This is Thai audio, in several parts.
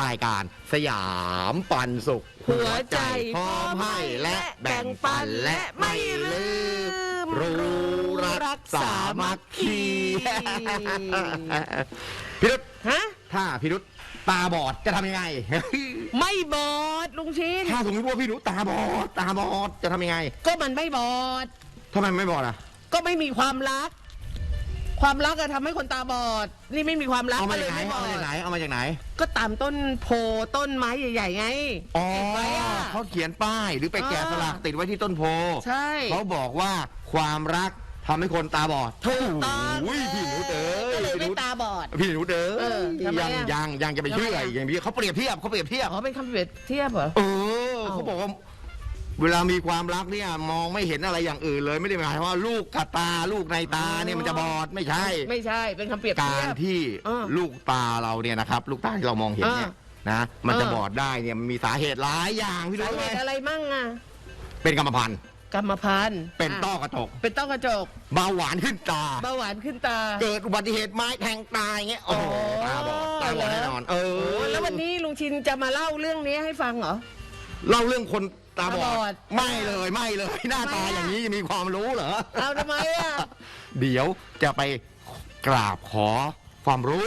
รายการสยามปันสุข หัวใจพร้อมให้และแบ่งปันและไม่ลืมรู้รักสามัคคี พิรุษฮะ ถ้าพิรุษตาบอดจะทำยังไง ไม่บอดลุงชินถ้าสมมติว่าพี่รุษตาบอดตาบอดจะทำยังไงก็มันไม่บอดทำไมไม่บอดอะ ก็ไม่มีความรัก ความรักอะทำให้คนตาบอด นี่ไม่มีความรักเอามาก็เลจากยไหนไม่บเอาอมาจากดไหนเอามาจากไหนก็ตามต้นโพต้นไม้ใหญ่ๆไงอ๋อเห็นไหมอะ เขาเขียนป้ายหรือไปแกะอ่าสลักติดไว้ที่ต้นโพใช่เขาบอกว่าความรักทำให้คนตาบอดถูกต้องโอ้ยพี่หนูเต๋ก็เลยพี่หไม่นูตาบอด พี่หนูเต๋เออทำไมยังอะยังยังจะไปเชื่อทำไมอะ อีกอย่างนี้เขาเปรียบเทียบเขาเปรียบเทียบ อ๋อเป็นคำเปรียบเทียบเหรอ เออเอ้าเขาบอกว่า เวลามีความรักเนี่ยมองไม่เห็นอะไรอย่างอื่นเลย ไม่ได้หมายความว่าลูกกับตาลูกในตาเนี่ยมันจะบอดไม่ใช่ ไม่ใช่เป็นคำเปรียบกาเทียรบที่เออลูกตาเราเนี่ยนะครับ ลูกตาที่เรามองเห็นเนี่ยนะมันจะเออ บอดได้เนี่ยมันมีสาเหตุหลายอย่างพี่รู้สาไหเหมตุอะไรมั่งอะเป็นกรรมพันธุ์กรรมพันธุ์เป็นอะต้อกระจกเป็นต้อกระจกเบาหวานขึ้นตา เบาหวานขึ้นตา เกิดอุบัติเหตุไม้แทงตายเงี้ยโอ้โหอ๋อตาบอดตาบอดเหรอแน่นอน เออโอ้แล้ววันนี้ลุงชินจะมาเล่าเรื่องนี้ให้ฟังเหรอ เล่าเรื่องคนตาบอตาบอดดไม่เลยไม่เลย หน้าตาทำไมอะอย่างนี้จะมีความรู้เหรอเอาทำไมอะเดี๋ยวจะไปกราบขอความรู้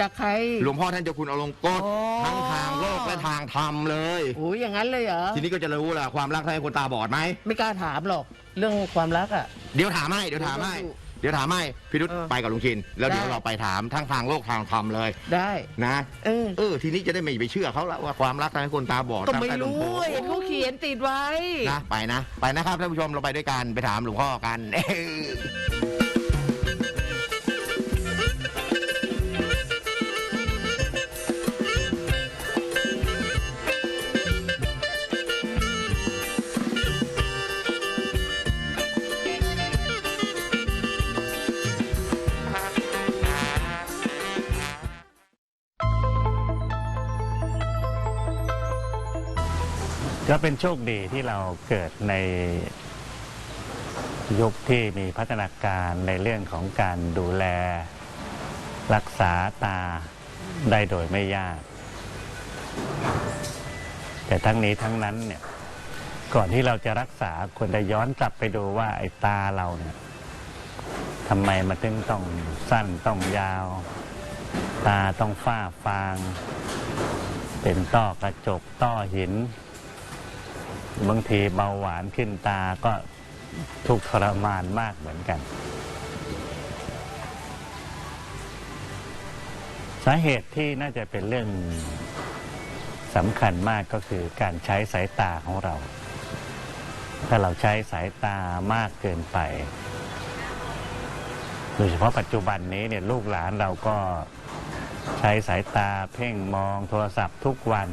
จากใคร หลวงพ่อท่านเจ้าคุณอลงกฎอ๋อ ทั้งทางโลกและทางธรรมเลย โอ้ยอย่างนั้นเลยเหรอ ทีนี้ก็จะรู้แหละความรักทำให้คนตาบอดไหมไม่กล้าถามหรอก เรื่องความรักอะ เดี๋ยวถามให้เดี๋ยวถามให้เดี๋ยวถามให้พี่รุษเออไปกับลุงชิน แล้วเดี๋ยวได้เราไปถามทั้งทางโลกทางธรรมเลยได้ นะ เออ เออ ทีนี้จะได้ไม่ไปเชื่อเขาละว่าความรักทำให้คนตาบอดก็ตาไม่ใต้ต้นรู้โพเห็นเขาเขียนติดไว้ นะไปนะ ไปนะครับท่านผู้ชมเราไปด้วยกันไปถามหลวงพ่อกัน ก็เป็นโชคดีที่เราเกิดในยุคที่มีพัฒนาการในเรื่องของการดูแล รักษาตาได้โดยไม่ยาก แต่ทั้งนี้ทั้งนั้นเนี่ยก่อนที่เราจะรักษาควรจะย้อนกลับไปดูว่าไอ้ตาเราเนี่ยทำไมมันถึงต้องสั้นต้องยาว ตาต้องฝ้าฟาง เป็นต้อกระจกต้อหิน บางทีเบาหวานขึ้นตาก็ทุกข์ทรมานมากเหมือนกัน สาเหตุที่น่าจะเป็นเรื่องสำคัญมากก็คือการใช้สายตาของเรา ถ้าเราใช้สายตามากเกินไปโดยเฉพาะปัจจุบันนี้เนี่ยลูกหลานเราก็ใช้สายตาเพ่งมองโทรศัพท์ทุกวัน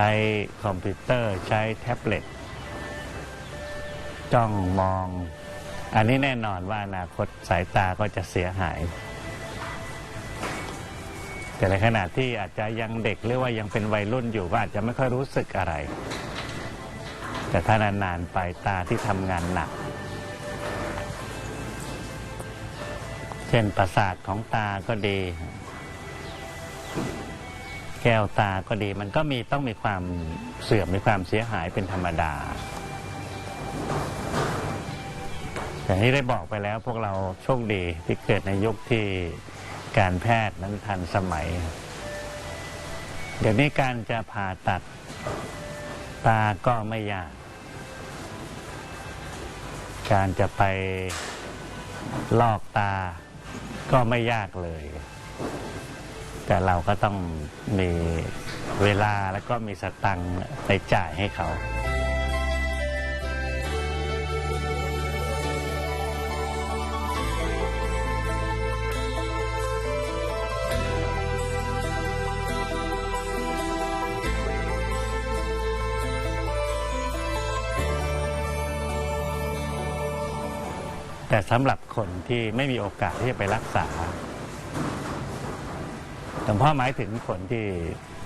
ช้คอมพิวเตอร์ใช้แท็บเล็ตจ้องมอง อันนี้แน่นอนว่าอนาคตสายตาก็จะเสียหาย แต่ในขณะที่อาจจะยังเด็กหรือว่ายังเป็นวัยรุ่นอยู่ก็อาจจะไม่ค่อยรู้สึกอะไร แต่ถ้านานๆไปตาที่ทำงานหนัก เช่นประสาทของตาก็ดี แก้วตาก็ดี มันก็มีต้องมีความเสื่อมมีความเสียหายเป็นธรรมดาแต่ที่ได้บอกไปแล้วพวกเราโชคดีที่เกิดในยุคที่การแพทย์นั้นทันสมัย เดี๋ยวนี้การจะผ่าตัดตาก็ไม่ยาก การจะไปลอกตาก็ไม่ยากเลย แต่เราก็ต้องมีเวลาแล้วก็มีสตังค์ไปจ่ายให้เขา แต่สำหรับคนที่ไม่มีโอกาสที่จะไปรักษา หลวงพ่อหมายถึงคนที่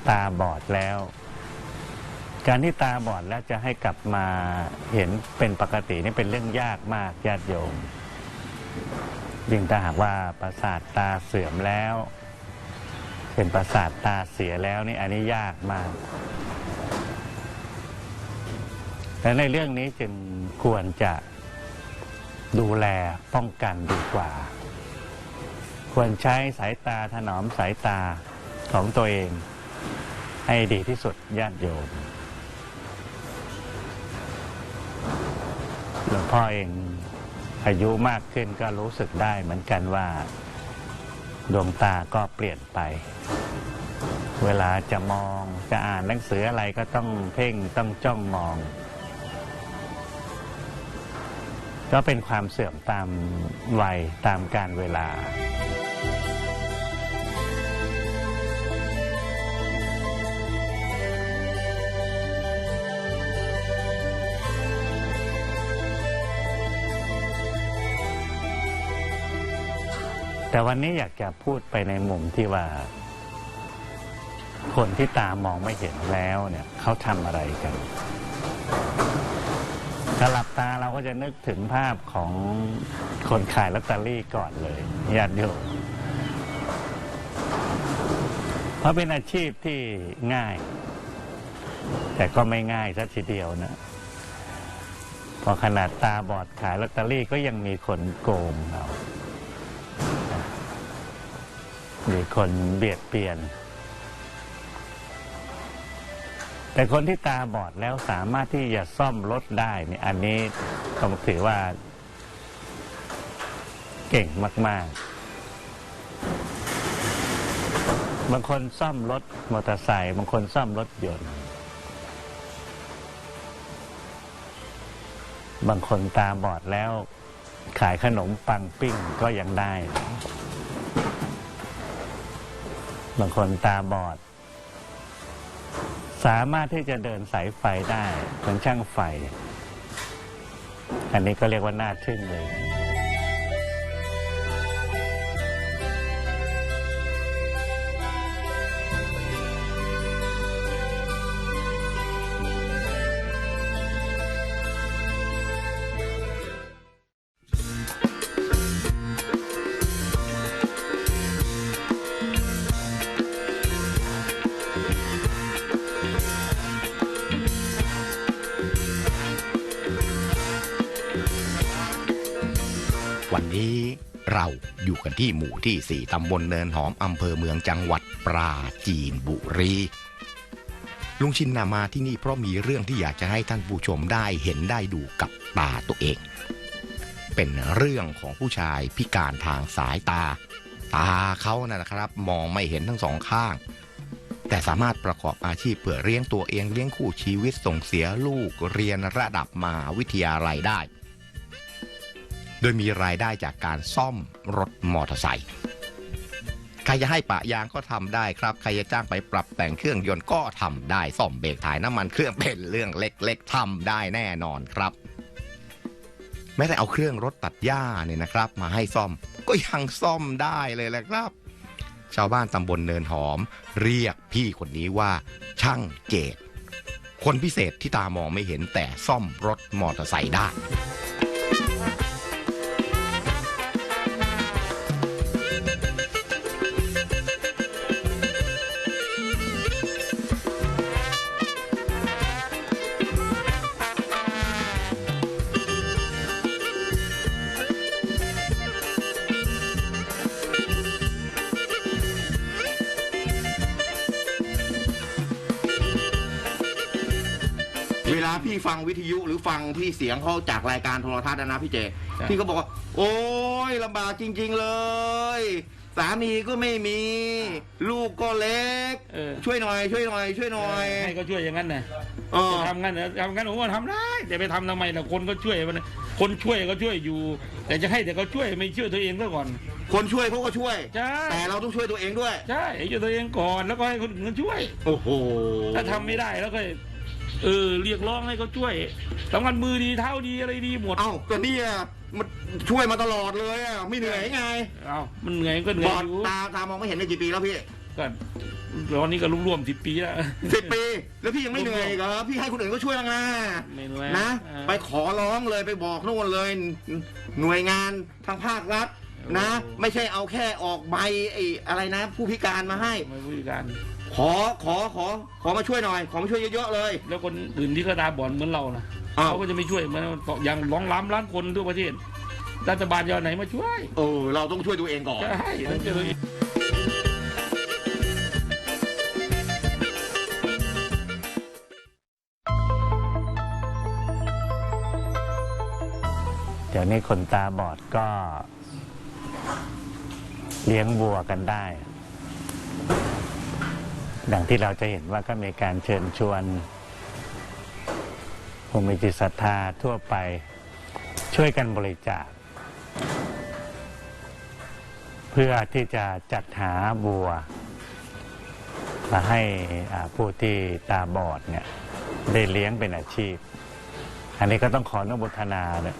ตาบอดแล้ว การที่ตาบอดแล้วจะให้กลับมาเห็นเป็นปกตินี่เป็นเรื่องยากมากญาติโยมยิ่งถ้าหากว่าประสาทตาเสื่อมแล้ว เป็นประสาทตาเสียแล้วนี่อันนี้ยากมากแต่ในเรื่องนี้จึงควรจะดูแลป้องกันดีกว่า ควรใช้สายตาถนอมสายตาของตัวเอง ให้ดีที่สุดญาติโยมหลวงพ่อเองอายุมากขึ้นก็รู้สึกได้เหมือนกันว่า ดวงตาก็เปลี่ยนไป เวลาจะมองจะอ่านหนังสืออะไรก็ต้องเพ่งต้องจ้องมอง ก็เป็นความเสื่อมตามวัยตามการเวลา แต่วันนี้อยากจะพูดไปในมุมที่ว่า คนที่ตามองไม่เห็นแล้วเนี่ยเขาทำอะไรกันถ้าหลับตาเราก็จะนึกถึงภาพของคนขายลอตเตอรี่ก่อนเลยญาติโยมเพราะเป็นอาชีพที่ง่าย แต่ก็ไม่ง่ายสักทีเดียวนะพอขนาดตาบอดขายลอตเตอรี่ก็ยังมีคนโกงเรา มีคนเบียดเบียน แต่คนที่ตาบอดแล้วสามารถที่จะซ่อมรถได้เนี่ยอันนี้ต้องถือว่า เก่งมาก ๆ บางคนซ่อมรถมอเตอร์ไซค์บางคนซ่อมรถยนต์ บางคนตาบอดแล้วขายขนมปังปิ้งก็ยังได้ บางคนตาบอด สามารถที่จะเดินสายไฟได้เป็นช่างไฟ อันนี้ก็เรียกว่าน่าทึ่งเลย กันที่หมู่ที่ 4 ตำบลเนินหอมอำเภอเมืองจังหวัดปราจีนบุรีลุงชินนามาที่นี่เพราะมีเรื่องที่อยากจะให้ท่านผู้ชมได้เห็นได้ดูกับตาตัวเอง เป็นเรื่องของผู้ชายพิการทางสายตา ตาเขานะครับ มองไม่เห็นทั้งสองข้าง แต่สามารถประกอบอาชีพเพื่อเลี้ยงตัวเองเลี้ยงคู่ชีวิตส่งเสียลูกเรียนระดับมหาวิทยาลัยได้ โดยมีรายได้จากการซ่อมรถมอเตอร์ไซค์ใครจะให้ปะยางก็ทำได้ครับ ใครจะจ้างไปปรับแต่งเครื่องยนต์ก็ทำได้ซ่อมเบรกถ่ายน้ำมันเครื่องเป็นเรื่องเล็กๆทำได้แน่นอนครับ แม้แต่เอาเครื่องรถตัดหญ้าเนี่ยนะครับ มาให้ซ่อมก็ยังซ่อมได้เลยแหละครับ ชาวบ้านตำบลเนินหอม เรียกพี่คนนี้ว่า ช่างเกตคนพิเศษที่ตามองไม่เห็นแต่ซ่อมรถมอเตอร์ไซค์ได้ ฟังวิทยุหรือฟังที่เสียงเขาจากรายการโทรทัศน์นะพี่เจครับพี่ก็บอกว่า โอ้ยลำบากจริง ๆ เลย สามีก็ไม่มี ลูกก็เล็ก เออ ช่วยหน่อย ช่วยหน่อย ช่วยหน่อยให้ก็ช่วยอย่างนั้นนะเออ จะทำงั้นนะทำงั้นผมก็ทำได้แต่ไปทำทำไมล่ะคนก็ช่วยมันคนช่วยก็ช่วยอยู่ แต่จะให้แต่เขาช่วยไม่ช่วยตัวเองซะก่อน คนช่วยเขาก็ช่วย ใช่ แต่เราต้องช่วยตัวเองด้วย ใช่ช่วยตัวเองก่อนแล้วก็ให้คนอื่นช่วย โอ้โหถ้าทำไม่ได้แล้วก็ เออเรียกร้องให้เขาช่วยทำงานมือดีเท้าดีอะไรดีหมดเอ้าก็เนี่ยมันช่วยมาตลอดเลยอะไม่เหนื่อยไงเอ้ามันเหนื่อยก็เหนื่บออยดอยู่ตาตามองไม่เห็นในกี่ปีแล้วพี่ก็ตอนนี้ก็ร่วมๆสิบปีแล้ว สิบปี แล้วพี่ยังไม่เหนื่อยอีกเหรอพี่ให้คนอื่นก็ช่วยแล้วนะไม่เหนื่อยนะเออไปขอร้องเลยไปบอกโน่นเลย หน่วยงานทางภาครัฐนะ ไม่ใช่เอาแค่ออกใบไอ้อะไรนะ ผู้พิการมาให้ ไม่ผู้พิการ ขอขอขอขอมาช่วยหน่อย ขอมาช่วยเยอะๆเลย แล้วคนอื่นที่ก็ตาบอดเหมือนเรานะอ้าว เขาก็จะไม่ช่วยเหมือนอย่างร้องล้ำล้านคนทั่วประเทศรัฐบาลจะเอาไหนมาช่วยเออเราต้องช่วยตัวเองก่อน ใช่ต้องช่วยตัวเองเดี๋ยวนี้คนตาบอดก็ เลี้ยงวัวกันได้ ดังที่เราจะเห็นว่าก็มีการเชิญชวนผู้มีจิตศรัทธาทั่วไปช่วยกันบริจาค เพื่อที่จะจัดหาวัว มาให้ผู้ที่ตาบอดเนี่ยได้เลี้ยงเป็นอาชีพ อันนี้ก็ต้องขออนุโมทนาเลย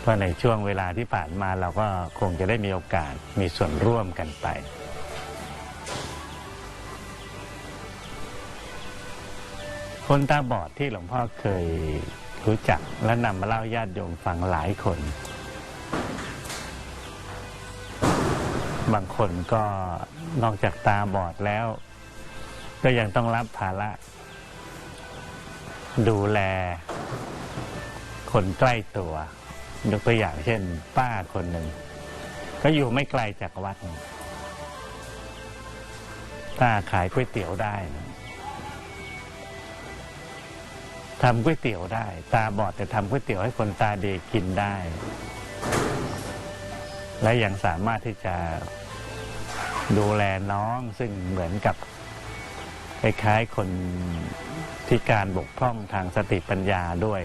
เพราะในช่วงเวลาที่ผ่านมาเราก็คงจะได้มีโอกาสมีส่วนร่วมกันไป คนตาบอดที่หลวงพ่อเคยรู้จักและนำมาเล่าญาติโยมฟังหลายคน บางคนก็นอกจากตาบอดแล้ว ก็ยังต้องรับภาระดูแล คนใกล้ตัวยกตัวอย่างเช่น ป้าคนหนึ่ง ก็อยู่ไม่ไกลจากวัดป้าขายก๋วยเตี๋ยวได้นะ ทำก๋วยเตี๋ยวได้ ตาบอดแต่ทำก๋วยเตี๋ยวให้คนตาดีกินได้ และยังสามารถที่จะดูแลน้องซึ่งเหมือนกับคล้ายๆคนพิการบกพร่องทางสติปัญญาด้วย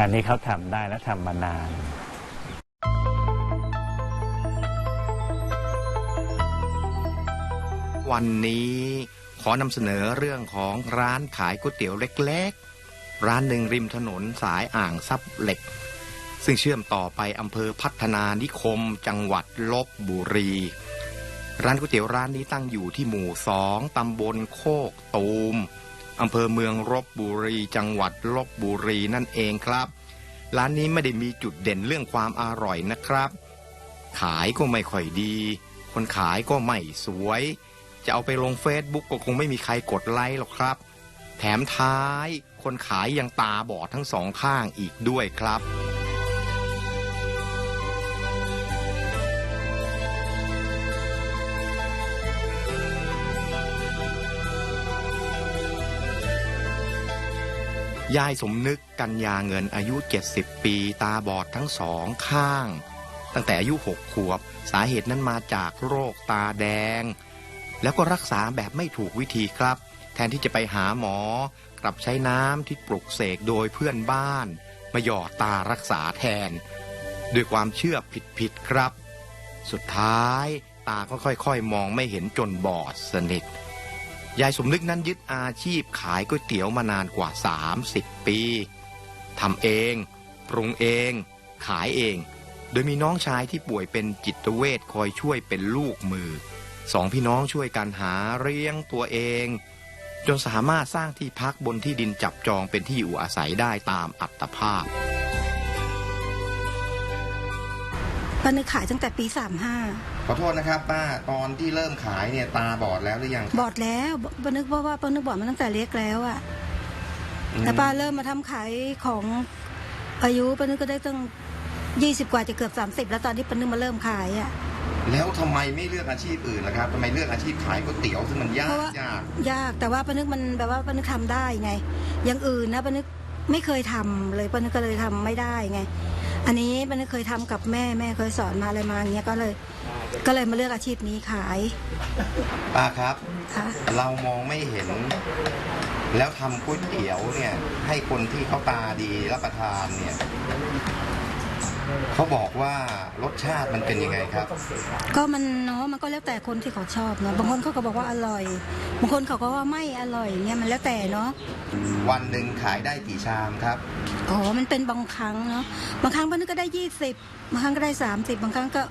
อันนี้เขาทำได้และทำมานานวันนี้ ขอนำเสนอเรื่องของร้านขายก๋วยเตี๋ยวเล็กๆ ร้านหนึ่งริมถนนสายอ่างซับเหล็ก ซึ่งเชื่อมต่อไปอำเภอพัฒนานิคม จังหวัดลบบุรี ร้านก๋วยเตี๋ยวร้านนี้ตั้งอยู่ที่หมู่สองตำบลโคกตูมอำเภอเมืองลบบุรี จังหวัดลบบุรีนั่นเองครับ ร้านนี้ไม่ได้มีจุดเด่นเรื่องความอร่อยนะครับ ขายก็ไม่ค่อยดี คนขายก็ไม่สวย จะเอาไปลงเฟซบุ๊กก็คงไม่มีใครกดไลค์หรอกครับ แถมท้ายคนขายยังตาบอดทั้งสองข้างอีกด้วยครับยายสมนึกกัญญาเงินอายุ 70 ปี ตาบอดทั้งสองข้าง ตั้งแต่อายุ6ขวบ สาเหตุนั้นมาจากโรคตาแดง แล้วก็รักษาแบบไม่ถูกวิธีครับ แทนที่จะไปหาหมอ กลับใช้น้ำที่ปลุกเสกโดยเพื่อนบ้าน มาหยอดตารักษาแทน ด้วยความเชื่อผิดๆครับ สุดท้ายตาก็ค่อยๆ มองไม่เห็นจนบอดสนิทยายสมนึกนั้นยึดอาชีพขายก๋วยเตี๋ยวมานานกว่า 30 ปีทำเองปรุงเอง ขายเอง โดยมีน้องชายที่ป่วยเป็นจิตเวชคอยช่วยเป็นลูกมือ สองพี่น้องช่วยกันหาเลี้ยงตัวเอง จนสามารถสร้างที่พักบนที่ดินจับจองเป็นที่อยู่อาศัยได้ตามอัตภาพป้านึกขายตั้งแต่ปีสามห้าขอโทษนะครับป้าตอนที่เริ่มขายเนี่ยตาบอดแล้วหรือยัง บอดแล้วป้านึกเพราะว่าป้านึกบอดมาตั้งแต่เล็กแล้วอะแต่ป้าเริ่มมาทำขายของอายุป้านึกก็ได้ตั้งยี่สิบกว่าจะเกือบสามสิบแล้วตอนที่ป้านึกมาเริ่มขายอะ แล้วทำไมไม่เลือกอาชีพอื่นล่ะครับทำไมเลือกอาชีพขายก๋วยเตี๋ยวซึ่งมันยาเพกราะว่ายาก ยากแต่ว่าป้านึกมันแบบว่าป้านึกทำได้ไง อย่างอื่นนะป้านึกไม่เคยทำเลยป้านึกก็เลยทำไม่ได้ไง อันนี้ป้านึกเคยทำกับแม่แม่เคยสอนมาอะไรมาอย่างเงี้ยก็เลย ก็เลยมาเลือกอาชีพนี้ขายป้าครับ ค่ะ เรามองไม่เห็น แล้วทำก๋วยเตี๋ยวเนี่ย ให้คนที่เขาตาดีรับประทานเนี่ย เขาบอกว่ารสชาติมันเป็นยังไงครับ ก็มันเนาะมันก็แล้วแต่คนที่เขาชอบเนาะบางคนเขาก็บอกว่าอร่อย บางคนเขาก็ว่าไม่อร่อยเงี้ยมันแล้วแต่เนาะวันหนึ่งขายได้กี่ชามครับอ๋อมันเป็นบางครั้งเนาะบางครั้งวันนึงก็ได้ยี่สิบบางครั้งก็ได้สามสิบบางครั้งก็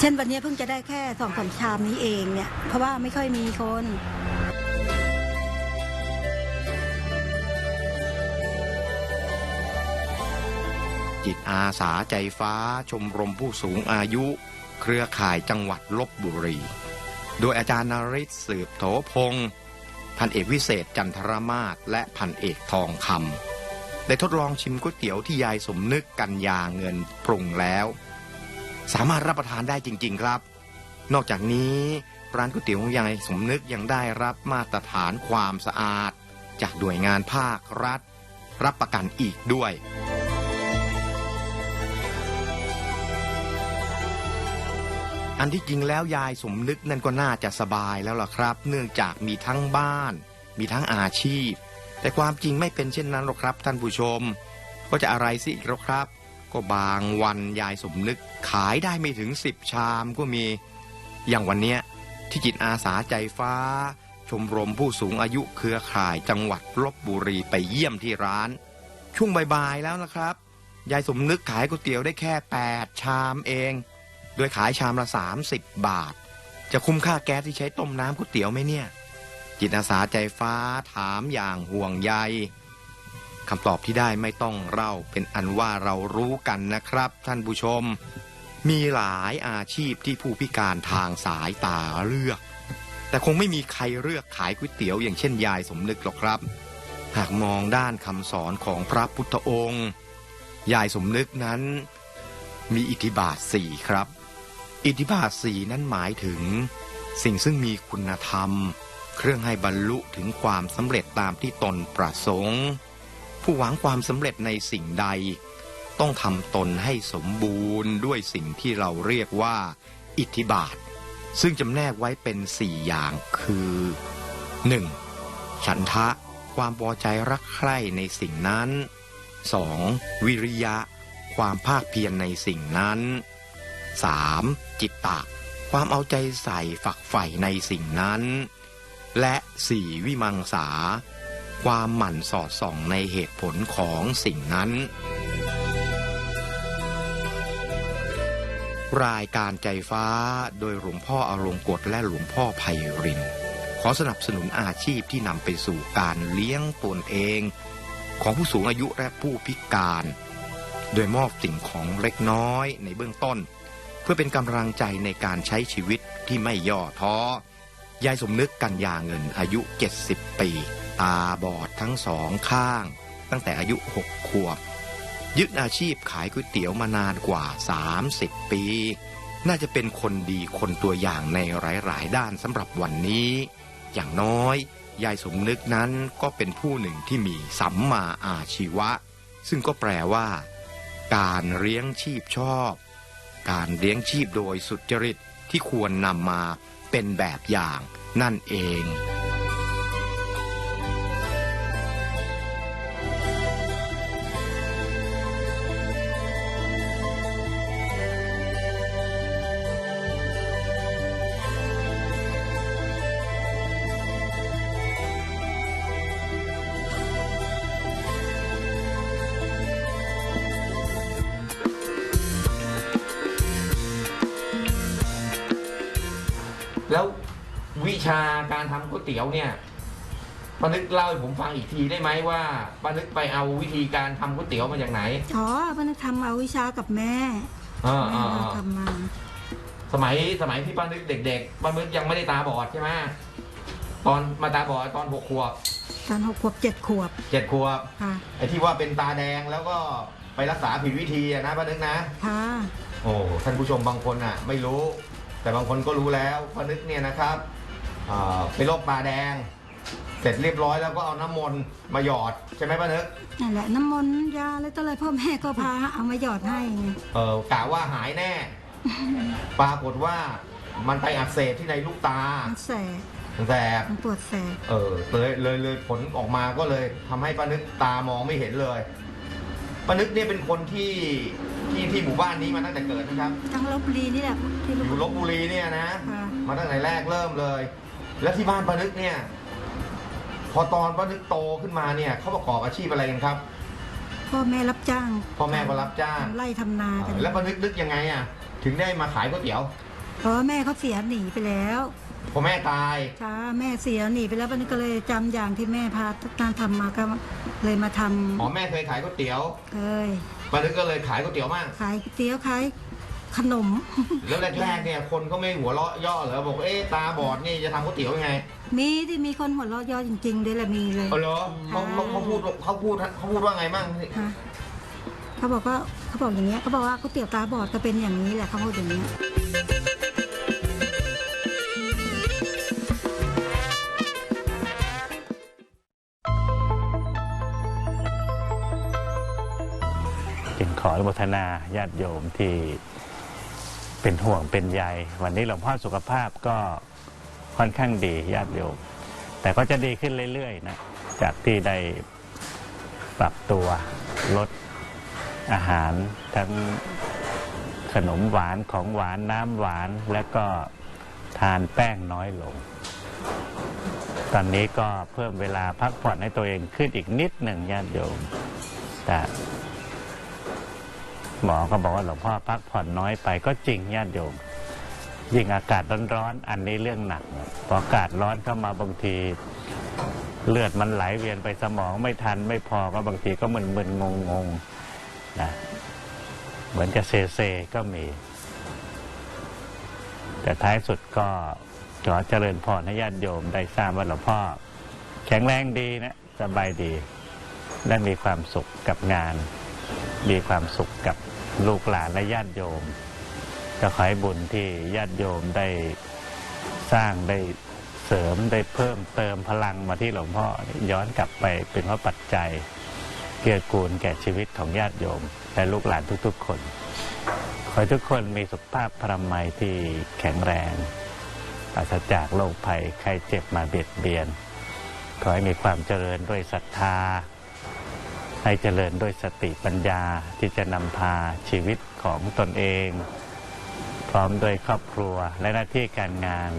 เช่นวันนี้เพิ่งจะได้แค่สองสามชามนี้เองเนี่ยเพราะว่าไม่ค่อยมีคน จิตอาสาใจฟ้าชมรมผู้สูงอายุ เครือข่ายจังหวัดลบบุรี โดยอาจารย์นริศสืบโถพงศ์พันเอกวิเศษจันทรมาศและพันเอกทองคำได้ทดลองชิมก๋วยเตี๋ยวที่ยายสมนึกกันยาเงินปรุงแล้ว สามารถรับประทานได้จริง ๆครับ นอกจากนี้ร้านก๋วยเตี๋ยวของยายสมนึกยังได้รับมาตรฐานความสะอาด จากหน่วยงานภาครัฐ รับประกันอีกด้วย อันที่จริงแล้วยายสมนึกนั่นก็น่าจะสบายแล้วล่ะครับ เนื่องจากมีทั้งบ้าน มีทั้งอาชีพ แต่ความจริงไม่เป็นเช่นนั้นหรอกครับ ท่านผู้ชม ก็จะอะไรสิอีกแล้วครับ ก็บางวันยายสมนึกขายได้ไม่ถึงสิบชามก็มี อย่างวันเนี้ยที่จิตอาสาใจฟ้า ชมรมผู้สูงอายุเครือข่ายจังหวัดลบบุรีไปเยี่ยมที่ร้าน ช่วงบ่ายๆแล้วนะครับ ยายสมนึกขายก๋วยเตี๋ยวได้แค่ 8 ชามเอง โดยขายชามละ 30 บาท จะคุ้มค่าแก๊สที่ใช้ต้มน้ำก๋วยเตี๋ยวไหมเนี่ย จิตอาสาใจฟ้าถามอย่างห่วงใยคำตอบที่ได้ไม่ต้องเล่าเป็นอันว่าเรารู้กันนะครับ ท่านผู้ชม มีหลายอาชีพที่ผู้พิการทางสายตาเลือก แต่คงไม่มีใครเลือกขายก๋วยเตี๋ยวอย่างเช่นยายสมนึกหรอกครับ หากมองด้านคำสอนของพระพุทธองค์ ยายสมนึกนั้น มีอิทธิบาทสี่ครับ อิทธิบาทสี่นั้นหมายถึง สิ่งซึ่งมีคุณธรรม เครื่องให้บรรลุถึงความสำเร็จตามที่ตนประสงค์ ผู้หวังความสำเร็จในสิ่งใด ต้องทำตนให้สมบูรณ์ด้วยสิ่งที่เราเรียกว่า อิทธิบาท ซึ่งจำแนกไว้เป็นสี่อย่างคือ 1. ฉันทะ ความพอใจรักใคร่ในสิ่งนั้น 2. วิริยะ ความภาคเพียรในสิ่งนั้น 3. จิตตะ ความเอาใจใส่ฝักใฝ่ในสิ่งนั้น และ 4. วิมังสา ความหมั่นสอดส่องในเหตุผลของสิ่งนั้น รายการใจฟ้าโดยหลวงพ่ออารงกฎและหลวงพ่อไพรินขอสนับสนุนอาชีพที่นำไปสู่การเลี้ยงตนเอง ของผู้สูงอายุและผู้พิการ โดยมอบสิ่งของเล็กน้อยในเบื้องต้น พื่อเป็นกำลังใจในการใช้ชีวิตที่ไม่ย่อท้อยายสมนึกกันยาเงินอายุ 70 ปี ตาบอดทั้งสองข้าง ตั้งแต่อายุ 6 ขวบ ยึดอาชีพขายก๋วยเตี๋ยวมานานกว่า 30 ปี น่าจะเป็นคนดีคนตัวอย่างในหลาย ๆ ด้านสำหรับวันนี้ อย่างน้อย ยายสมนึกนั้นก็เป็นผู้หนึ่งที่มีสัมมาอาชีวะ ซึ่งก็แปลว่า การเลี้ยงชีพชอบ การเลี้ยงชีพโดยสุจริตที่ควรนำมาเป็นแบบอย่างนั่นเอง เตี๋ยวเนี่ยป้านึกเล่าให้ผมฟังอีกทีได้ไหมว่าป้านึกไปเอาวิธีการทำก๋วยเตี๋ยวมาจากไหนอ๋อป้านึกทำเอาวิชากับแม่อ่าแม่อ่าเราอ่าทำมา สมัยสมัยที่ป้านึกเด็กๆป้านึกยังไม่ได้ตาบอดใช่ไหมตอนมาตาบอดตอนหกขวบตอนหกขวบเจ็ดขวบเจ็ดขวบ ค่ะไอ้ที่ว่าเป็นตาแดงแล้วก็ไปรักษาผิดวิธีอะนะป้านึกนะ ค่ะโอ้ท่านผู้ชมบางคนอะ ไม่รู้ แต่บางคนก็รู้แล้วป้านึกเนี่ยนะครับ อ่าเป็นโรคตาแดง เสร็จเรียบร้อยแล้วก็เอาน้ำมนต์มาหยอดใช่ไหมป้านึกนั่นแหละน้ำมนต์ยาอะไรต่ออะไรพ่อแม่ก็พาเอามาหยอดให้ไงเออกะว่าหายแน่ ปรากฏว่ามันไปอักเสบที่ในลูกตามันแสบแสบมันปวดแสบเออเลยเลยเลยผลออกมาก็เลยทำให้ป้านึกตามองไม่เห็นเลยป้านึกเนี่ยเป็นคนที่ที่ที่หมู่บ้านนี้มาตั้งแต่เกิดนะครับ ทั้งลบบุรีนี่แหละที่อยู่ลบบุรีเนี่ยนะ ค่ะ มาตั้งแต่แรกเริ่มเลย แล้วที่บ้านป้านึกเนี่ย พอตอนป้านึกโตขึ้นมาเนี่ยเขาประกอบอาชีพอะไรกันครับพ่อแม่รับจ้างพ่อแม่ก็รับจ้างทำไร่ทำนากันแล้วป้านึกนึกยังไงอะ ถึงได้มาขายก๋วยเตี๋ยวเพราะว่าแม่เขาเสียหนีไปแล้วอพอแม่ตายช้าแม่เสียหนีไปแล้วป้านึกก็เลยจำอย่างที่แม่พาการทำมาก็เลยมาทอ๋อแม่เคยขายก๋วยเตี๋ยวำเคยป้านึกก็เลยขายก๋วยเตี๋ยวมั่งขายก๋วยเตี๋ยวขาย ขนม แล้วแรกๆเนี่ยคนก็ไม่หัวเราะย่อเหรอบอกเอ๊ะตาบอดนี่จะทำก๋วยเตี๋ยวยังไงมีที่มีคนหัวเราะเย่อจริงๆด้วยแหละมีเลยเออเหรอเขาเขาเขาพูดเขาพูดเขาพูดว่าไงมั่งฮะเขาบอกว่าเขาบอกอย่างเงี้ยเขาบอกว่าก๋วยเตี๋ยวตาบอดก็เป็นอย่างนี้แหละเขาพูดอย่างเงี้ยจึงขออนุโมทนาญาติโยมที่ เป็นห่วงเป็นใยวันนี้หลวงพ่อสุขภาพก็ค่อนข้างดีญาติโยมแต่ก็จะดีขึ้นเรื่อยๆนะจากที่ได้ปรับตัวลดอาหารทั้งขนมหวานของหวานน้ำหวานแล้วก็ทานแป้งน้อยลง ตอนนี้ก็เพิ่มเวลาพักผ่อนให้ตัวเองขึ้นอีกนิดหนึ่งญาติโยมแต่ หมอก็บอกว่าหลวงพ่อพักผ่อนน้อยไปก็จริงญาติโยมยิ่งอากาศร้อนๆอันนี้เรื่องหนักพออากาศร้อนเข้ามาบางที เลือดมันไหลเวียนไปสมองไม่ทันไม่พอก็บางทีก็มึนๆงงๆนะเหมือนจะเซเซก็มี แต่ท้ายสุดก็ขอเจริญพรให้ญาติโยมได้ทราบว่าหลวงพ่อ แข็งแรงดีนะสบายดี และมีความสุขกับงาน มีความสุขกับ ลูกหลานและญาติโยม ก็ขอให้บุญที่ญาติโยมได้สร้างได้เสริมได้เพิ่มเติมพลังมาที่หลวงพ่อย้อนกลับไปเป็นพระปัจจัย เกื้อกูลแก่ชีวิตของญาติโยม และลูกหลานทุกๆ คน ขอให้ทุกคนมีสุขภาพพรามัยที่แข็งแรงปราศจากโรคภัยไข้เจ็บมาเบียดเบียน ขอให้มีความเจริญด้วยศรัทธา ให้เจริญด้วยสติปัญญาที่จะนำพาชีวิตของตนเอง พร้อมด้วยครอบครัวและหน้าที่การงาน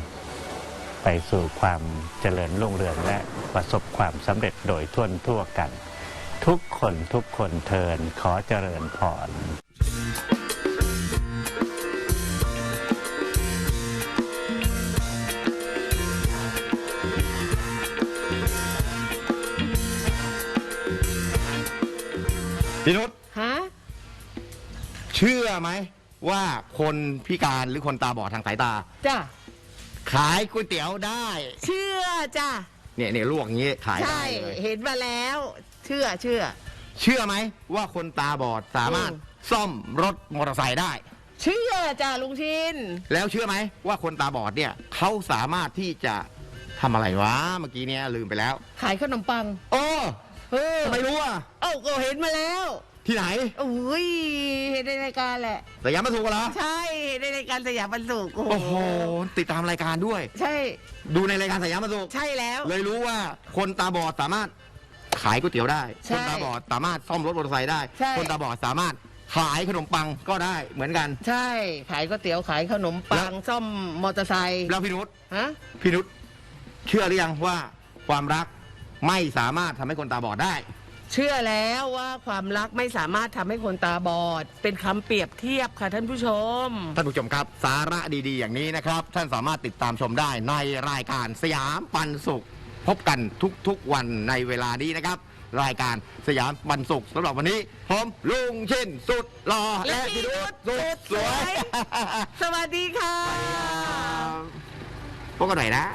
ไปสู่ความเจริญรุ่งเรืองและประสบความสำเร็จโดยทั่วทั่วกัน ทุกคนทุกคนเทินขอเจริญพร พี่นุชฮะเชื่อไหมว่าคนพิการหรือคนตาบอดทางสายตา จ้ะขายก๋วยเตี๋ยวได้ เชื่อจ้ะเนี่ยเนี่ยลวกอย่างงี้ขายใช่ได้เลยเห็นมาแล้ว เชื่อเชื่อ เชื่อไหมว่าคนตาบอดสามารถอืม ซ่อมรถมอเตอร์ไซค์ได้ เชื่อจ้ะลุงชินแล้วเชื่อไหมว่าคนตาบอดเนี่ยเขาสามารถที่จะทำอะไรวะเมื่อกี้เนี่ยลืมไปแล้ว ขายขนมปัง โอ้ เออทำไมรู้อะ เอ้าก็เห็นมาแล้วที่ไหนอุ้ยเห็นในรายการแหละแต่ยังไม่ถูกเหรอ ใช่เห็นในรายการสยามบรรสุกโอ้โห ติดตามรายการด้วย ใช่ ดูในรายการสยามมาสุขใช่แล้ว เลยรู้ว่าคนตาบอดสามารถขายก๋วยเตี๋ยวได้ใช่คนตาบอดสามารถซ่อมรถมอเตอร์ไซค์ได้ใช่คนตาบอดสามารถขายขนมปังก็ได้เหมือนกัน ใช่ ขายก๋วยเตี๋ยวขายขนมปังซ่อมมอเตอร์ไซค์แล้วพี่นุชฮะพี่นุชเชื่อหรือยังว่าความรัก ไม่สามารถทำให้คนตาบอดได้ เชื่อแล้วว่าความรักไม่สามารถทำให้คนตาบอด เป็นคำเปรียบเทียบค่ะท่านผู้ชม ท่านผู้ชมครับ สาระดีๆ อย่างนี้นะครับ ท่านสามารถติดตามชมได้ในรายการสยามปันสุข พบกันทุกๆวันในเวลานี้นะครับ รายการสยามปันสุขสำหรับวันนี้ผมลุงเช่นสุดหล่อและพี่นุชสุดสวยสวัสดีค่ะ พบกันใหม่นะ